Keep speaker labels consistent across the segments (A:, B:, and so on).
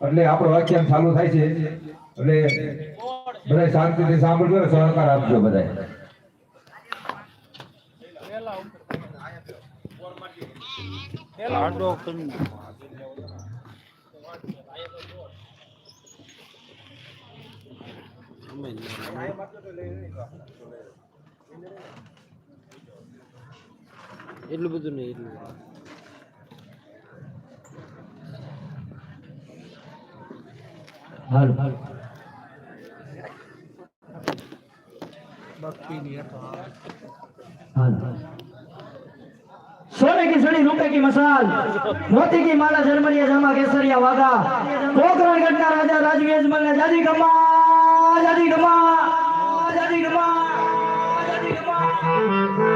A: એટલે આપણો વ્યાખ્યાન ચાલુ થાય છે. એટલે બધા શાંતિથી સાંભળજો ને સહકાર આપજો બધા
B: એટલું બધું નહીં, એટલું
C: હાલ सोने की सड़ी रुपए की मसाल मोती की माला जरमरिया जामा केसरिया वागा पोखरण गटका राजा राजवी अजमल ने जादी गमा जादी गमा जादी गमा जादी गमा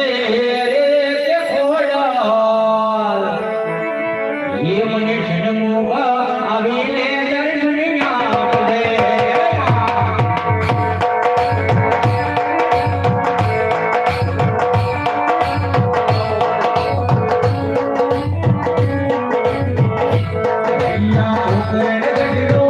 C: ಬೆಳೆದಿರುವ